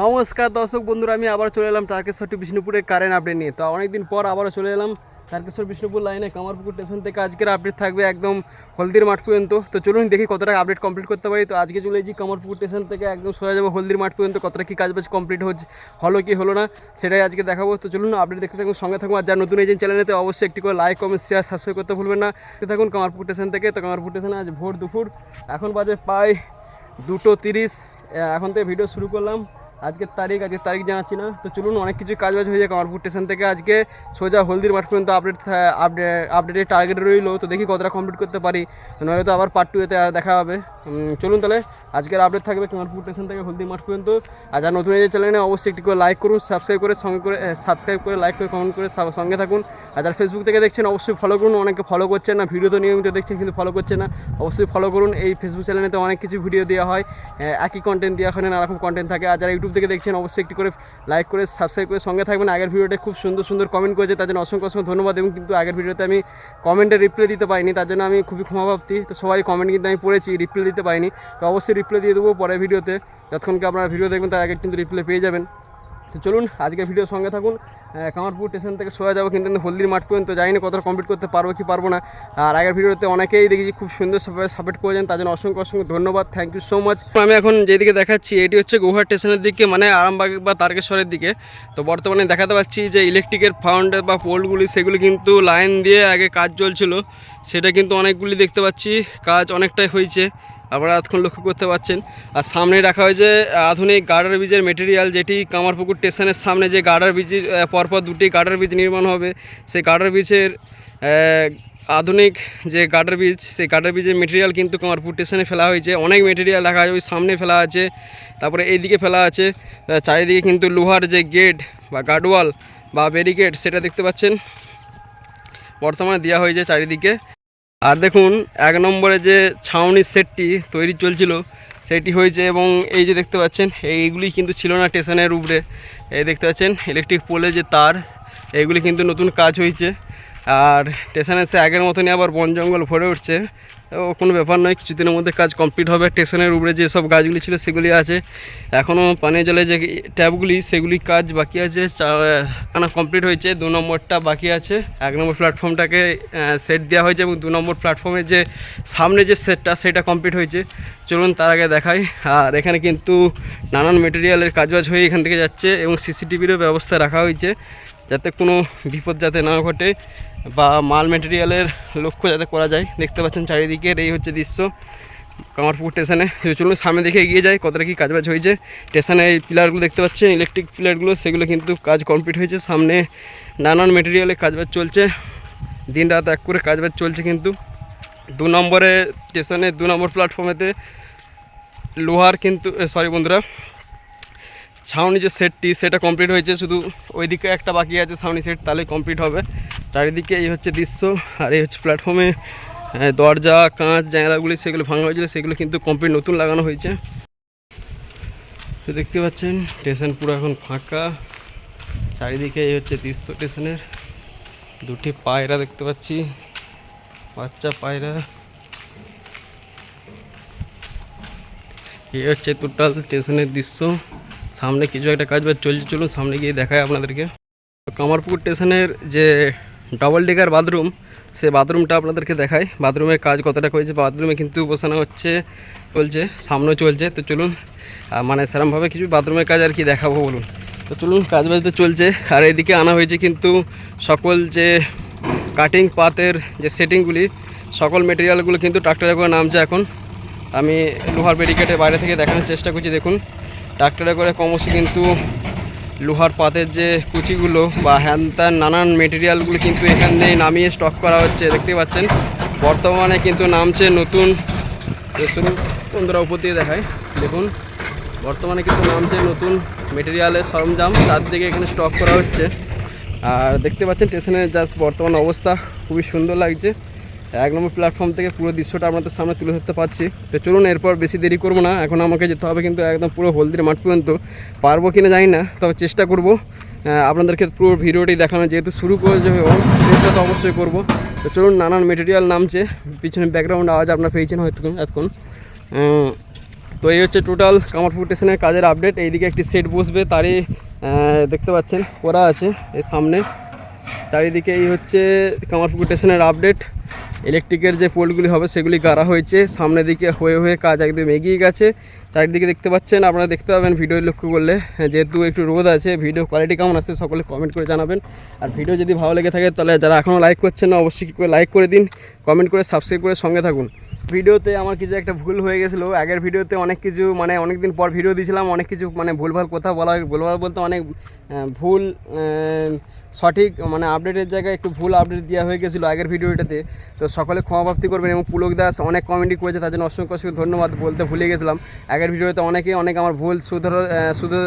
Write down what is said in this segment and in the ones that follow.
নমস্কার দর্শক বন্ধুরা, আমি আবার চলে এলাম তারকেশ্বর টু বিষ্ণুপুরের কারেন্ট আপডেট নিয়ে। তো অনেকদিন পর আবারও চলে এলাম তারকেশ্বর বিষ্ণুপুর লাইনে কামারপুকুর স্টেশন থেকে আজকের আপডেট থাকবে একদম হলদির মাঠ পর্যন্ত। তো চলুন দেখি কতটা আপডেট কমপ্লিট করতে পারি। তো আজকে চলে এসেছি কামারপুকুর স্টেশন থেকে একদম সোজা যাব হলদির মাঠ পর্যন্ত, কতটা কী কাজ বাজ কমপ্লিট হচ্ছে হলো কি হলো না, সেটাই আজকে দেখাবো। তো চলুন আপডেট দেখতে থাকুন, সঙ্গে থাকুন। আর যারা নতুন এজেন্ট চ্যানেলেতে অবশ্যই একটি করে লাইক কমেন্ট শেয়ার সাবস্ক্রাইব করতে ভুলবেন না। দেখতে থাকুন কামারপুকুর স্টেশন থেকে। তো কামারপুকুর স্টেশনে আজ ভোর দুপুর, এখন বাজে প্রায় দুটো তিরিশ। এখন থেকে ভিডিও শুরু করলাম। আজকের তারিখ আজকের তারিখ জানাচ্ছি না। তো চলুন অনেক কিছু কাজ বাজ হয়ে যায় কামারপুর স্টেশন থেকে। আজকে সোজা হলদির মাঠ পর্যন্ত আপডেট আপডেট আপডেটের টার্গেট রইল। তো দেখি কতটা কমপ্লিট করতে পারি। নইলে তো আবার পার্ট টুতে দেখা হবে। চলুন তাহলে আজকের আপডেট থাকবে কামারপুর স্টেশন থেকে হলদি মাঠ পর্যন্ত। আর যারা নতুন এই চ্যানেলে অবশ্যই একটি করে লাইক করুন সাবস্ক্রাইব করে, সঙ্গে করে সাবস্ক্রাইব করে লাইক করে কমেন্ট করে সঙ্গে থাকুন। আর যারা ফেসবুক থেকে দেখছেন, অবশ্যই ফলো করুন। অনেকে ফলো করছেন না ভিডিও তো নিয়মিত দেখছেন, কিন্তু ফলো করছে না, অবশ্যই ফলো করুন। এই ফেসবুক চ্যানেলেতে অনেক কিছু ভিডিও দেওয়া হয়। একই কন্টেন্ট দেওয়া হয় নানা রকম কন্টেন্ট থাকে। আর যারা ইউটিউব থেকে দেখছেন, অবশ্যই একটি করে লাইক করে সাবস্ক্রাইব করে সঙ্গে থাকবেন। আগের ভিডিওটা খুব সুন্দর সুন্দর কমেন্ট করেছে, তার জন্য অসংখ্য অসংখ্য ধন্যবাদ এবং কিন্তু আগের ভিডিওতে আমি কমেন্টে রিপ্লাই দিতে পারিনি, তার জন্য আমি খুবই ক্ষমাভাবতি তো সবারই কমেন্ট কিন্তু আমি পড়েছি রিপ্লাই দিতে পারিনি। তো অবশ্যই রিপ্লাই দিয়ে দেবো পরের ভিডিওতে। যতক্ষণকে আপনারা ভিডিও দেখবেন, তার আগে কিন্তু রিপ্লাই পেয়ে যাবেন। তো চলুন আজকে ভিডিওর সঙ্গে থাকুন। কামারপুর স্টেশন থেকে সোজা যাব, কিন্তু হলদির মাঠ পর্যন্ত জানি না কতটা কমপ্লিট করতে পারব কি পারব না। আর আগের ভিডিওতে অনেকেই দেখেছি খুব সুন্দর সাপোর্ট করেছেন, তার জন্য অসংখ্য অসংখ্য ধন্যবাদ থ্যাংক ইউ সো মাচ আমি এখন যেদিকে দেখাচ্ছি, এটি হচ্ছে গোহাট স্টেশনের দিকে মানে আরামবাগ বা তারকেশ্বরের দিকে। তো বর্তমানে দেখাতে পাচ্ছি যে ইলেকট্রিকের ফাউন্ড বা পোলগুলি, সেগুলি কিন্তু লাইন দিয়ে আগে কাজ চলছিল। সেটা কিন্তু অনেকগুলি দেখতে পাচ্ছি, কাজ অনেকটাই হয়েছে। আপনারা এতক্ষণ লক্ষ্য করতে পারছেন আর সামনে রাখা হয়েছে আধুনিক গার্ডার ব্রিজের মেটেরিয়াল যেটি কামারপুকুর স্টেশনের সামনে যে গার্ডার ব্রিজের পরপর দুটি গার্ডার ব্রিজ নির্মাণ হবে। সেই গার্ডার ব্রিজের আধুনিক যে গার্ডার ব্রিজ, সেই গার্ডার ব্রিজের মেটেরিয়াল কিন্তু কামারপুর স্টেশনে ফেলা হয়েছে। অনেক মেটেরিয়াল রাখা আছে, ওই সামনে ফেলা আছে, তারপরে এইদিকে ফেলা আছে। চারিদিকে কিন্তু লোহার যে গেট বা গার্ডওয়াল বা ব্যারিকেড সেটা দেখতে পাচ্ছেন। বর্তমানে দেওয়া হয়েছে চারিদিকে। আর দেখুন, এক নম্বরে যে ছাউনি সেটটি তৈরি চলছিল, সেটি হয়েছে এবং এই যে দেখতে পাচ্ছেন, এইগুলি কিন্তু ছিল না স্টেশনের উপরে। এই দেখতে পাচ্ছেন ইলেকট্রিক পোলে যে তার, এইগুলি কিন্তু নতুন কাজ হয়েছে। আর স্টেশনে সে আগের মতনই আবার বন জঙ্গল ভরে উঠছে। ও কোনো ব্যাপার নয়, কিছুদিনের মধ্যে কাজ কমপ্লিট হবে। স্টেশনের উপরে যেসব গাছগুলি ছিল সেগুলি আছে। এখনও পানীয় জলের যে ট্যাপগুলি, সেগুলি কাজ বাকি আছে। আনা কমপ্লিট হয়েছে, দু নম্বরটা বাকি আছে। এক নম্বর প্ল্যাটফর্মটাকে সেট দেওয়া হয়েছে এবং দু নম্বর প্ল্যাটফর্মের যে সামনে যে সেটটা সেটা কমপ্লিট হয়েছে। চলুন তার আগে দেখাই। আর এখানে কিন্তু নানান মেটেরিয়ালের কাজবাজ হয়ে এখান থেকে যাচ্ছে এবং সিসিটিভিরও ব্যবস্থা রাখা হয়েছে। যাতে কোনো বিপদ যাতে না ঘটে। বা মাল মেটেরিয়ালের লক্ষ্য যাতে করা যায়। দেখতে পাচ্ছেন চারিদিকের এই হচ্ছে দৃশ্য। কামারপুর স্টেশনে চলুন সামনে দেখে এগিয়ে যায় কতটা কি কাজবাজ হয়েছে। স্টেশনে এই পিলারগুলো দেখতে পাচ্ছেন ইলেকট্রিক পিলারগুলো সেগুলো কিন্তু কাজ কমপ্লিট হয়েছে। সামনে নানান মেটেরিয়ালের কাজবাজ চলছে। দিন রাত এক করে কাজবাজ চলছে কিন্তু। দু নম্বরে স্টেশনে দু নম্বর প্ল্যাটফর্মেতে লোহার কিন্তু সরি বন্ধুরা ছাউনি যে সেটটি সেটা কমপ্লিট হয়েছে। শুধু ওইদিকে একটা বাকি আছে ছাউনি সেট তাহলে কমপ্লিট হবে। চারিদিকে এই হচ্ছে দৃশ্য, আর এই হচ্ছে প্ল্যাটফর্মে দরজা, কাঁচ, জানালাগুলি, সেগুলো ভাঙা হয়েছিল, সেগুলো কিন্তু কমপ্লিট নতুন লাগানো হয়েছে। দেখতে পাচ্ছেন স্টেশন পুরো এখন ফাঁকা। চারিদিকে এই হচ্ছে দৃশ্য স্টেশনের দুটি পায়রা দেখতে পাচ্ছি, বাচ্চা পায়রা। এই হচ্ছে টোটাল স্টেশনের দৃশ্য। সামনে কিছু একটা কাজ বাজ চলছে, চলুন সামনে গিয়ে দেখায় আপনাদেরকে। কামারপুকুর স্টেশনের যে ডবল ডেকার বাথরুম, সে বাথরুমটা আপনাদেরকে দেখায় বাথরুমের কাজ কতটা করেছে, বাথরুমে কিন্তু বসানো হচ্ছে, চলছে, সামনেও চলছে। তো চলুন মানে সেরমভাবে কিছু বাথরুমের কাজ আর কি দেখাবো বলুন। তো চলুন, কাজ বাজ তো চলছে। আর এদিকে আনা হয়েছে কিন্তু সকল যে কাটিং পাতের যে সেটিংগুলি, সকল মেটেরিয়ালগুলো কিন্তু ট্রাক্টরে করে নামছে এখন। আমি লোহার ব্যারিকেডের বাইরে থেকে দেখানোর চেষ্টা করছি, দেখুন। ট্রাক্টরে করে ক্রমশ কিন্তু লোহার পাতের যে কুচিগুলো বা হ্যান ত্যান নানান মেটেরিয়ালগুলো কিন্তু এখান দিয়ে নামিয়ে স্টক করা হচ্ছে, দেখতে পাচ্ছেন? বর্তমানে কিন্তু নামছে নতুন শুরু বন্ধুরা, উপর দিয়ে দেখায় দেখুন, বর্তমানে কিন্তু নামছে নতুন মেটেরিয়ালের সরঞ্জাম, তার দিকে এখানে স্টক করা হচ্ছে। আর দেখতে পাচ্ছেন স্টেশনের জাস্ট বর্তমান অবস্থা খুবই সুন্দর লাগছে। এক নম্বর প্ল্যাটফর্ম থেকে পুরো দৃশ্যটা আপনাদের সামনে তুলে ধরতে পারছি। তো চলুন এরপর বেশি দেরি করব না। এখন আমাকে যেতে হবে কিন্তু একদম পুরো হলদির মাঠ পর্যন্ত। পারব কি না জানি না, তবে চেষ্টা করব। আপনাদেরকে পুরো ভিডিওটি দেখানো যেহেতু শুরু করে যাবে চেষ্টা তো অবশ্যই করব। তো চলুন নানান মেটেরিয়াল নামছে, পিছনে ব্যাকগ্রাউন্ড আওয়াজ আপনারা পেয়েছেন হয়তো এতক্ষণ। তো এই হচ্ছে টোটাল কামারপুর স্টেশনের কাজের আপডেট এইদিকে একটি সেট বসবে, তারই দেখতে পাচ্ছেন, করা আছে, এর সামনে। চারিদিকে এই হচ্ছে কামারপুকুর স্টেশনের আপডেট ইলেকট্রিকের যে পোলগুলি হবে সেগুলি গাড়া হয়েছে। সামনের দিকে হয়ে হয়ে কাজ একদম এগিয়ে গেছে। চারিদিকে দেখতে পাচ্ছেন, আপনারা দেখতে পাবেন ভিডিও লক্ষ্য করলে, যেহেতু একটু রোদ আছে, ভিডিও কোয়ালিটি কেমন আছে সকলে কমেন্ট করে জানাবেন। আর ভিডিও যদি ভালো লেগে থাকে, তাহলে যারা এখনও লাইক করছেন না, অবশ্যই করে লাইক করে দিন। কমেন্ট করে সাবস্ক্রাইব করে সঙ্গে থাকুন। ভিডিওতে আমার কিছু একটা ভুল হয়ে গেছিল। আগের ভিডিওতে অনেক কিছু মানে অনেক দিন পর ভিডিও দিয়েছিলাম, অনেক কিছু মানে ভুলভাল কথা বলা, ভুলভাল বলতে অনেক ভুল সঠিক মানে আপডেটের জায়গায় একটু ভুল আপডেট দেওয়া হয়ে গেছিল আগের ভিডিওটাতে। তো সকলে ক্ষমাপ্রাপ্তি করবেন এবং পুলক দাস অনেক কমেন্টই করেছে, তার জন্য অসংখ্য অসংখ্য ধন্যবাদ বলতে ভুলে গেছিলাম। আগের ভিডিওতে অনেকেই, অনেক আমার ভুল সুধর শুধু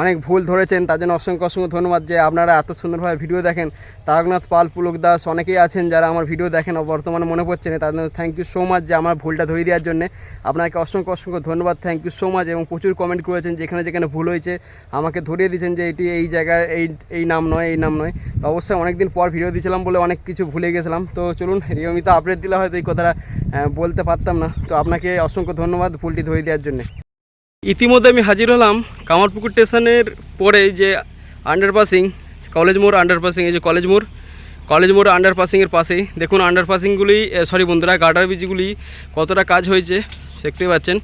অনেক ভুল ধরেছেন, তার জন্য অসংখ্য অসংখ্য ধন্যবাদ যে আপনারা এত সুন্দরভাবে ভিডিও দেখেন। তারকনাথ পাল, পুলক দাস অনেকেই আছেন যারা আমার ভিডিও দেখেন বর্তমানে মনে পড়ছে না, তার জন্য থ্যাংক ইউ সো মাচ যে আমার ভুলটা ধরে দেওয়ার জন্য। আপনাকে অসংখ্য অসংখ্য ধন্যবাদ থ্যাংক ইউ সো মাচ এবং প্রচুর কমেন্ট করেছেন যেখানে যেখানে ভুল হয়েছে। আমাকে ধরিয়ে দিয়েছেন যে এটি এই জায়গায় এই এই নাম নয়, এই নাম নয়। তো অবশ্যই অনেক দিন পর ভিডিও দিয়েছিলাম বলে অনেক কিছু ভুলে গেছিলাম। তো চলুন, নিয়মিত আপডেট দিলে হয়তো এই কথাটা বলতে পারতাম না। তো আপনাকে অসংখ্য ধন্যবাদ ভুলটি ধরে দেওয়ার জন্য। ইতিমধ্যে আমি হাজির হলাম কামারপুকুর স্টেশনের পরে যে আন্ডারপাসিং কলেজ মোড় আন্ডারপাসিং এই যে কলেজ মোড় কলেজ মোড় আন্ডারপাসিংয়ের পাশেই। দেখুন আন্ডারপাসিংগুলি সরি বন্ধুরা গার্ডার ব্রিজগুলি কতটা কাজ হয়েছে, দেখতে পাচ্ছেন।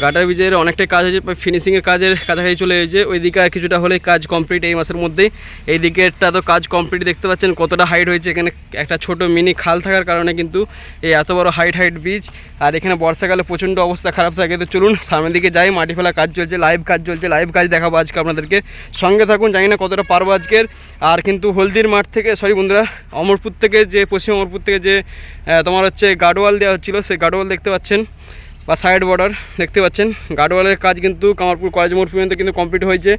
গার্ডার ব্রিজের অনেকটাই কাজ হয়েছে ফিনিশিংয়ের কাজের কাছাকাছি চলে এসেছে। ওইদিকে আর কিছুটা হলে কাজ কমপ্লিট এই মাসের মধ্যেই। এই দিকেরটা তো কাজ কমপ্লিট দেখতে পাচ্ছেন কতটা হাইট হয়েছে। এখানে একটা ছোট মিনি খাল থাকার কারণে কিন্তু এই এত বড় হাইট হাইট ব্রিজ আর এখানে বর্ষাকালে প্রচণ্ড অবস্থা খারাপ থাকে। তো চলুন সামনের দিকে যাই। মাটি ফেলা কাজ চলছে লাইভ কাজ চলছে লাইভ কাজ দেখাবো আজকে আপনাদেরকে। সঙ্গে থাকুন, জানি না কতটা পারব আজকের। আর কিন্তু হলদির মাঠ থেকে সরি বন্ধুরা, অমরপুর থেকে যে, পশ্চিম অমরপুর থেকে যে তোমার হচ্ছে গার্ডওয়াল দেওয়া হচ্ছিল, সেই গার্ডওয়াল দেখতে পাচ্ছেন। বা সাইড বর্ডার দেখতে পাচ্ছেন? গার্ডওয়ালের কাজ কিন্তু কামারপুর কলেজ মোড় পর্যন্ত কিন্তু কমপ্লিট হয়েছে।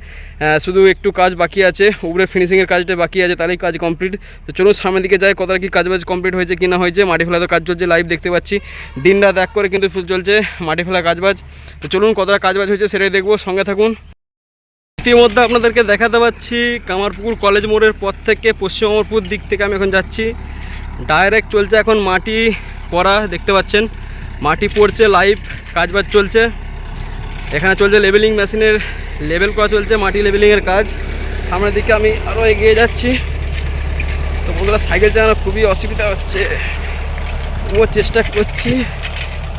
শুধু একটু কাজ বাকি আছে, উপরে ফিনিশিংয়ের কাজটা বাকি আছে তাহলেই কাজ কমপ্লিট তো চলুন সামনের দিকে যাই, কতটা কি কাজ বাজ কমপ্লিট হয়েছে, কি না হয়েছে, মাটি ফেলা তো কাজ চলছে লাইভ দেখতে পাচ্ছি। দিন রাত এক করে কিন্তু চলছে, মাটি ফেলা কাজবাজ তো চলুন কতটা কাজবাজ হয়েছে সেটাই দেখব, সঙ্গে থাকুন। ইতিমধ্যে আপনাদেরকে দেখাতে পাচ্ছি কামারপুকুর কলেজ মোড়ের পর থেকে পশ্চিম অমরপুর দিক থেকে আমি এখন যাচ্ছি। ডাইরেক্ট চলছে এখন মাটি পড়া, দেখতে পাচ্ছেন। মাটি পড়ছে লাইভ কাজবাজ চলছে। এখানে চলছে লেভেলিং মেশিনের লেভেল করা চলছে মাটি লেভেলিংয়ের কাজ। সামনের দিকে আমি আরও এগিয়ে যাচ্ছি। তো বন্ধুরা সাইকেল চালানো খুবই অসুবিধা হচ্ছে। তবুও চেষ্টা করছি,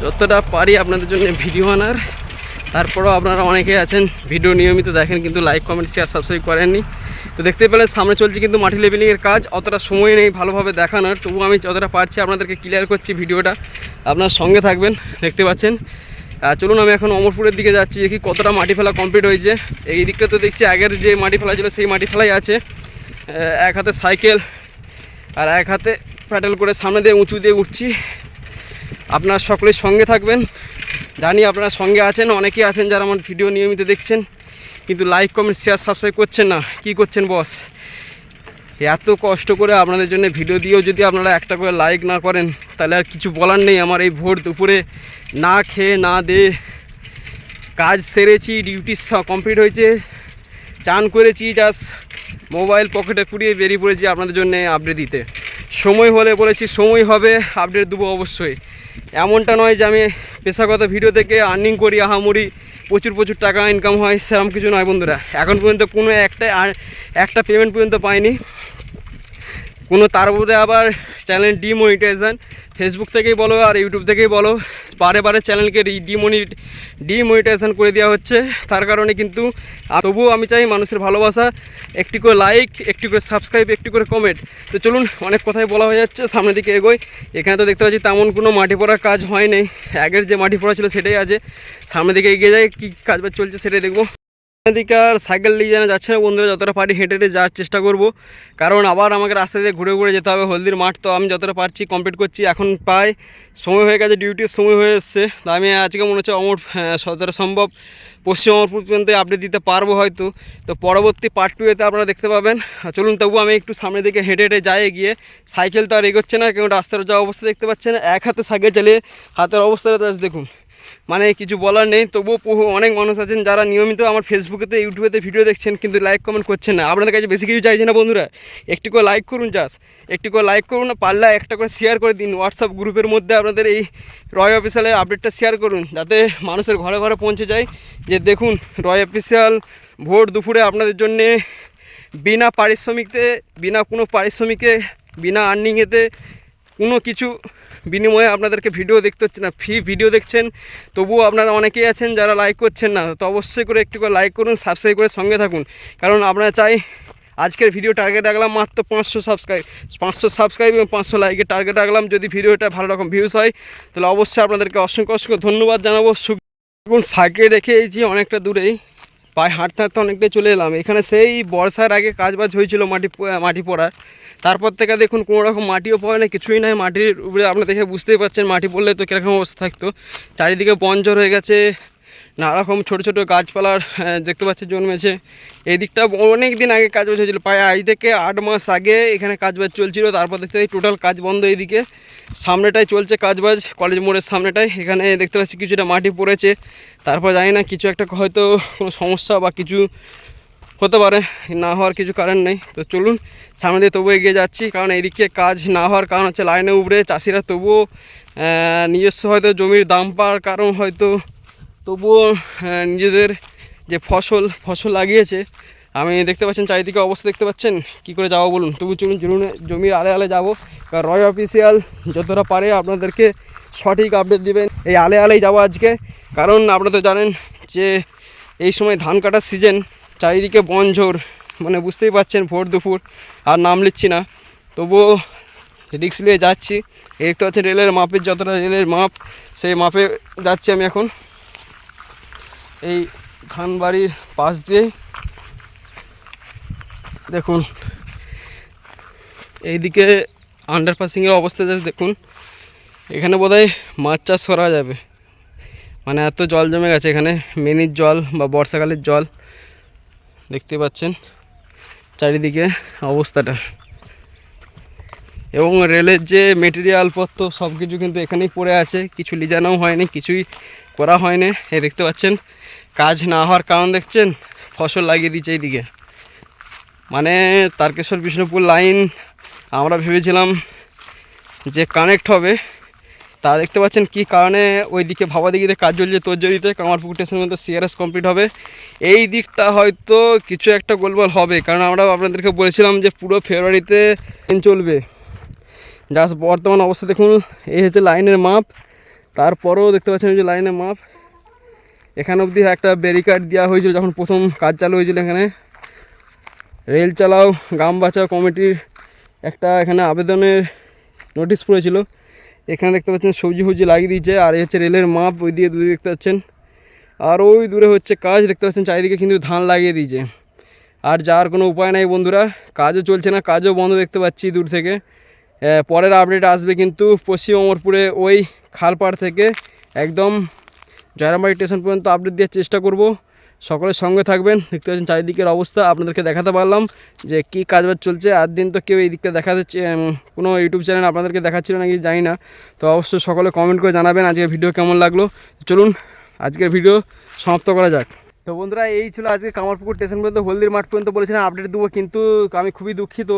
যতটা পারি আপনাদের জন্য ভিডিও আনার। তারপরেও আপনারা অনেকে আছেন ভিডিও নিয়মিত দেখেন, কিন্তু লাইক কমেন্ট শেয়ার সাবস্ক্রাইব করেননি। তো দেখতে পেলেন, সামনে চলছে কিন্তু মাটি লেভেলিংয়ের কাজ। অতটা সময় নেই ভালোভাবে দেখানোর তবু আমি যতটা পারছি আপনাদেরকে ক্লিয়ার করছি ভিডিওটা। আপনার সঙ্গে থাকবেন, দেখতে পাচ্ছেন। চলুন, আমি এখন অমরপুরের দিকে যাচ্ছি, দেখি কতটা মাটি ফেলা কমপ্লিট হয়েছে। এই দিকটা তো দেখছি আগের যে মাটি ফেলা ছিল, সেই মাটি ফেলাই আছে। এক হাতে সাইকেল আর এক হাতে প্যাডেল করে সামনে দিয়ে উঁচু দিয়ে উঠছি। আপনার সকলের সঙ্গে থাকবেন। জানি আপনারা সঙ্গে আছেন, অনেকেই আছেন যারা আমার ভিডিও নিয়মিত দেখছেন। কিন্তু লাইক কমেন্ট শেয়ার সাবস্ক্রাইব করছেন না। কি করছেন বস এত কষ্ট করে আপনাদের জন্য ভিডিও দিয়েও যদি আপনারা একটা করে লাইক না করেন, তাহলে আর কিছু বলার নেই। আমার এই ভোর দুপুরে না খেয়ে না দে কাজ সেরেছি ডিউটি কমপ্লিট হয়েছে। চান করেছি জাস্ট মোবাইল পকেটে পুড়িয়ে বেরিয়ে পড়েছি আপনাদের জন্য আপডেট দিতে। সময় হলে বলেছি সময় হবে আপডেট দেবো অবশ্যই। এমনটা নয় যে আমি পেশাগত ভিডিও থেকে আর্নিং করি, আহামরি, প্রচুর প্রচুর টাকা ইনকাম হয় সেরকম কিছু নয় বন্ধুরা। এখন পর্যন্ত কোনো একটা আর একটা পেমেন্ট পর্যন্ত পাইনি। কোনো তার উপরে আবার চ্যানেল ডিমনিটাইজেশন। ফেসবুক থেকেই বলো আর ইউটিউব থেকেই বলো। বারে বারে চ্যানেলকে ডিমনি ডিমনিটাইজেশন করে দেওয়া হচ্ছে। তার কারণে কিন্তু তবুও আমি চাই মানুষের ভালোবাসা, একটি করে লাইক একটি করে সাবস্ক্রাইব একটি করে কমেন্ট তো চলুন অনেক কথাই বলা হয়ে যাচ্ছে, সামনের দিকে এগোই। এখানে তো দেখতে পাচ্ছি তেমন কোনো মাটি পড়ার কাজ হয় নাই। আগের যে মাটি পড়া ছিল সেটাই আছে। সামনের দিকে এগিয়ে যায় কী কাজ বাজ চলছে সেটাই দেখব। এদিকে আর সাইকেল নিয়ে যেন যাচ্ছে না বন্ধুরা, যতটা পারি হেঁটে হেঁটে যাওয়ার চেষ্টা করব। কারণ আবার আমাকে রাস্তা দিয়ে ঘুরে ঘুরে যেতে হবে, হলদির মাঠ তো আমি যতটা পারছি কমপ্লিট করছি, এখন প্রায় সময় হয়ে গেছে ডিউটির সময় হয়ে এসছে। তো আমি আজকে মনে হচ্ছে অমর যতটা সম্ভব, পশ্চিম অমরপুর পর্যন্ত আপডেট দিতে পারব হয়তো। তো পরবর্তী পার্ট টু এতে আপনারা দেখতে পাবেন। চলুন তবু আমি একটু সামনের দিকে হেঁটে হেঁটে যাই গিয়ে। সাইকেল তো আর এগোচ্ছে না, কেউ রাস্তার যা অবস্থা দেখতে পাচ্ছেন, এক হাতে সাইকেল চালিয়ে হাতের অবস্থাটা দেখুন। মানে কিছু বলার নেই, তবুও অনেক মানুষ আছেন যারা নিয়মিত আমার ফেসবুকেতে ইউটিউবেতে ভিডিও দেখছেন, কিন্তু লাইক কমেন্ট করছেন না। আপনাদের কাছে বেশি কিছু চাইছে না বন্ধুরা। একটু করে লাইক করুন জাস্ট একটু করে লাইক করুন না পারলে একটা করে শেয়ার করে দিন। হোয়াটসঅ্যাপ গ্রুপের মধ্যে আপনাদের এই রয় অফিসিয়ালের আপডেটটা শেয়ার করুন, যাতে মানুষের ঘরে ঘরে পৌঁছে যায়। যে দেখুন রয় অফিসিয়াল ভোর দুপুরে আপনাদের জন্যে বিনা পারিশ্রমিকতে, বিনা কোনো পারিশ্রমিকে, বিনা আর্নিংয়েতে কোনো কিছু বিনিময়ে আপনাদেরকে ভিডিও দেখতে হচ্ছে না ফ্রি ভিডিও দেখছেন। তবুও আপনারা অনেকেই আছেন যারা লাইক করছেন না, তো অবশ্যই করে একটু করে লাইক করুন সাবস্ক্রাইব করে সঙ্গে থাকুন। কারণ আপনারা চাই আজকের ভিডিও টার্গেট রাখলাম মাত্র পাঁচশো সাবস্ক্রাইব পাঁচশো সাবস্ক্রাইব এবং পাঁচশো লাইকের টার্গেট রাখলাম। যদি ভিডিওটা ভালো রকম ভিউজ হয়, তাহলে অবশ্যই আপনাদেরকে অসংখ্য অসংখ্য ধন্যবাদ জানাব। সু- এখন সাইকেল রেখে এসেছি অনেকটা দূরেই, পায়ে হাঁটতে হাঁটতে অনেকটাই চলে এলাম। এখানে সেই বর্ষার আগে কাজ বাজ হয়েছিল মাটি মাটি পড়ার। তারপর থেকে দেখুন কোনো রকম মাটিও পড়ে না, কিছুই নাই। মাটির উপরে আপনারা দেখে বুঝতেই পারছেন, মাটি পড়লে তো কীরকম অবস্থা থাকতো। চারিদিকে বঞ্জর হয়ে গেছে নানা রকম ছোটো ছোটো গাছপালার দেখতে পাচ্ছি জন্মেছে। এই দিকটা অনেক দিন আগে কাজ বাজ হয়েছিল, প্রায় আজ থেকে আট মাস আগে এখানে কাজ বাজ চলছিল, তারপর দেখতে পাচ্ছি টোটাল কাজ বন্ধ এইদিকে। সামনেটাই চলছে কাজ বাজ, কলেজ মোড়ের সামনেটাই, এখানে দেখতে পাচ্ছি কিছুটা মাটি পড়েছে। তারপর জানি না, কিছু একটা হয়তো কোনো সমস্যা বা কিছু হতে পারে, না হওয়ার কিছু কারণ নেই। তো চলুন, সামনে দিয়ে তবুও এগিয়ে যাচ্ছি, কারণ এদিকে কাজ না হওয়ার কারণ হচ্ছে লাইনে উপরে চাষিরা তবুও নিজস্ব হয়তো জমির দাম পাওয়ার কারণ হয়তো, তবুও নিজেদের যে ফসল ফসল লাগিয়েছে। আমি দেখতে পাচ্ছেন, চারিদিকে অবস্থা দেখতে পাচ্ছেন? কি করে যাব বলুন? তবু চলুন চলুন জমির আলে আলে যাব। কারণ রয় অফিসিয়াল যতটা পারে আপনাদেরকে সঠিক আপডেট দিবেন। এই আলে আলেই যাব আজকে। কারণ আপনারা তো জানেন যে এই সময় ধান কাটার সিজন চারিদিকে বনঝোর মানে বুঝতেই পারছেন ভোর দুপুর, আর নাম লিচ্ছি না। তবুও রিক্স নিয়ে যাচ্ছি। দেখতে পাচ্ছেন রেলের মাপের, যতটা রেলের মাপ, সেই মাপে যাচ্ছি আমি এখন। এই ধানবাড়ির পাশ দিয়ে দেখুন, এইদিকে আন্ডারপাসিংয়ের অবস্থা just দেখুন, এখানে বোধহয় মাছ চাষ করা যাবে। মানে এত জল জমে গেছে এখানে, মিনির জল বা বর্ষাকালের জল। দেখতে পাচ্ছেন চারিদিকে অবস্থাটা। এবং রেলের যে মেটেরিয়ালপত্র সব কিছু কিন্তু এখানেই পড়ে আছে। কিছু লিজানোও হয়নি, কিছুই করা হয়নি। এই দেখতে পাচ্ছেন, কাজ না হওয়ার কারণ দেখছেন, ফসল লাগিয়ে দিচ্ছে এইদিকে। মানে তারকেশ্বর বিষ্ণুপুর লাইন আমরা ভেবেছিলাম যে কানেক্ট হবে তা দেখতে পাচ্ছেন কি কারণে ওই দিকে ভাবা দিকে কাজ চলছে তোরজরিতে কামারপুকুর স্টেশনের মধ্যে সিআরএস কমপ্লিট হবে। এই দিকটা হয়তো কিছু একটা গোলমাল হবে, কারণ আমরা আপনাদেরকে বলেছিলাম যে পুরো ফেব্রুয়ারিতে ট্রেন চলবে। জাস্ট বর্তমান অবস্থা দেখুন, এই হচ্ছে লাইনের মাপ। তারপরেও দেখতে পাচ্ছেন যে লাইনের মাপ। এখানে অবধি একটা ব্যারিকাড দেওয়া হয়েছিল যখন প্রথম কাজ চালু হয়েছিল এখানে। রেল চালাও, গ্রাম বাঁচাও কমিটির একটা এখানে আবেদনের নোটিশ পড়েছিল। এখানে দেখতে পাচ্ছেন সবজি ফবজি লাগিয়ে দিয়েছে, আর এই হচ্ছে রেলের মাপ, ওই দিয়ে দূরে দেখতে পাচ্ছেন। আর ওই দূরে হচ্ছে কাজ, দেখতে পাচ্ছেন চারিদিকে কিন্তু ধান লাগিয়ে দিয়েছে। আর যাওয়ার কোনো উপায় নাই বন্ধুরা, কাজও চলছে না, কাজও বন্ধ দেখতে পাচ্ছি দূর থেকে। পরের আপডেট আসবে কিন্তু পশ্চিম অমরপুরে ওই খালপাড় থেকে একদম জয়রামবাড়ি স্টেশন পর্যন্ত আপডেট দেওয়ার চেষ্টা করব। সকলের সঙ্গে থাকবেন। দেখতে পাচ্ছেন চারিদিকের অবস্থা। আপনাদেরকে দেখাতে পারলাম যে কী কাজবাজ চলছে। আর দিন তো কেউ এই দিকটা দেখাতে কোনো ইউটিউব চ্যানেল আপনাদেরকে দেখাচ্ছিল নাকি জানি না। তো অবশ্যই সকলে কমেন্ট করে জানাবেন আজকের ভিডিও কেমন লাগল। চলুন, আজকের ভিডিও সমাপ্ত করা যাক। তো বন্ধুরা, এই ছিল আজকে কামারপুকুর স্টেশন পর্যন্ত। হলদির মাঠ পর্যন্ত বলেছিলাম আপডেট দেবো, কিন্তু আমি খুবই দুঃখিত।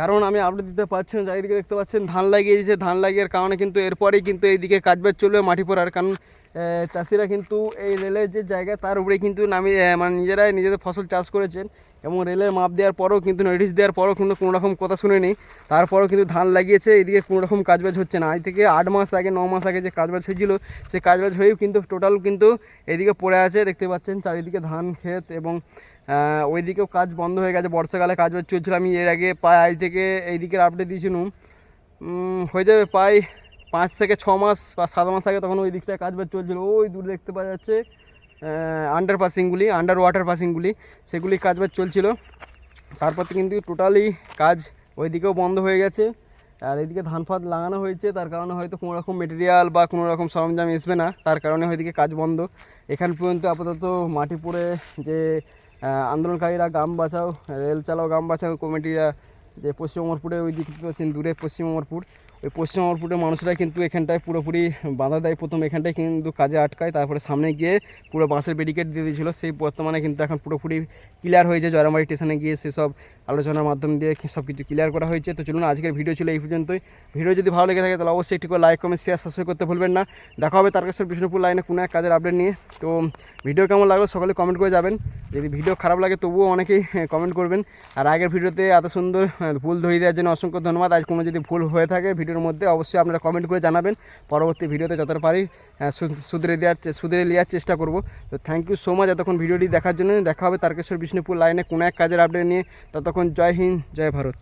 কারণ আমি আপডেট দিতে পারছি না। চারিদিকে দেখতে পাচ্ছেন ধান লাগিয়ে দিয়েছে। ধান লাগিয়ে কারণে কিন্তু এরপরেই কিন্তু এইদিকে কাজবাজ চলবে মাটি পড়ার। কারণ চাষিরা কিন্তু এই রেলের যে জায়গা তার উপরে কিন্তু আহ, মানে নিজেরাই নিজেদের ফসল চাষ করেছেন এবং রেলের মাপ দেওয়ার পরেও কিন্তু নোটিশ দেওয়ার পরেও কিন্তু কোনো রকম কথা শুনেনি। তারপরেও কিন্তু ধান লাগিয়েছে এদিকে কোনো রকম কাজবাজ হচ্ছে না। আজ থেকে আট মাস আগে ন মাস আগে যে কাজবাজ হয়েছিল সে কাজবাজ হয়েও কিন্তু টোটাল কিন্তু এদিকে পড়ে আছে দেখতে পাচ্ছেন চারিদিকে ধান ক্ষেত এবং ওইদিকেও কাজ বন্ধ হয়ে গেছে। বর্ষাকালে কাজ বাজ চলছিল আমি এর আগে প্রায় আজ থেকে এই দিকের আপডেট দিয়েছিলাম হয়ে যাবে প্রায় পাঁচ থেকে ছ মাস বা সাত মাস আগে তখন ওই দিকটায় কাজ বাজ চলছিল। ওই দূরে দেখতে পাওয়া যাচ্ছে আন্ডার পাসিংগুলি আন্ডার ওয়াটার পাসিংগুলি সেগুলি কাজ বাজ চলছিল। তারপর থেকে কিন্তু টোটালি কাজ ওই দিকেও বন্ধ হয়ে গেছে। আর এদিকে ধান ফাত লাগানো হয়েছে, তার কারণে হয়তো কোনো রকম মেটেরিয়াল বা কোনো রকম সরঞ্জাম আসবে না, তার কারণে ওইদিকে কাজ বন্ধ। এখান পর্যন্ত আপাতত মাটি পড়ে যে আন্দোলনকারীরা গ্রাম বাঁচাও, রেল চালাও, গ্রাম বাঁচাও কমিটিরা, যে পশ্চিম অমরপুরে ওই দিক দূরে, পশ্চিম অমরপুর ওই পশ্চিম অমরপুরের মানুষরা কিন্তু এখানটায় পুরোপুরি বাধা দেয়। প্রথম এখানটায় কিন্তু কাজে আটকায়, তারপরে সামনে গিয়ে পুরো বাঁশের ব্যারিকেড দিয়ে দিয়েছিল। সেই বর্তমানে কিন্তু এখন পুরোপুরি ক্লিয়ার হয়েছে জয়রামবাড়ি স্টেশনে গিয়ে সেসব আলোচনার মাধ্যম দিয়ে সব কিছু ক্লিয়ার করা হয়েছে। তো চলুন আজকের ভিডিও ছিল এই পর্যন্তই। ভিডিও যদি ভালো লেগে থাকে তাহলে অবশ্যই একটু করে লাইক কমেন্ট শেয়ার সাবস্ক্রাইব করতে ভুলবেন না। দেখা হবে তারকেশ্বর বিষ্ণুপুর লাইনে কোনো এক কাজের আপডেট নিয়ে। তো ভিডিও কেমন লাগল সকলে কমেন্ট করে যাবেন যদি ভিডিও খারাপ লাগে তবুও অনেকেই কমেন্ট করবেন। আর আগের ভিডিওতে এত সুন্দর ফুল ভুল ধরিয়ে দেওয়ার জন্য অসংখ্য ধন্যবাদ। আজ কোনো যদি ভুল হয়ে থাকে ভিডিওর মধ্যে, অবশ্যই আপনারা কমেন্ট করে জানাবেন। পরবর্তী ভিডিওতে যতটা পারি সুদরে দেওয়ার শুধরে নেওয়ার চেষ্টা করব। তো থ্যাংক ইউ সো মাচ এতক্ষণ ভিডিওটি দেখার জন্য। দেখা হবে তারকেশ্বর বিষ্ণুপুর লাইনে কোনো এক কাজের আপডেট নিয়ে। ততক্ষণ জয় হিন্দ, জয় ভারত।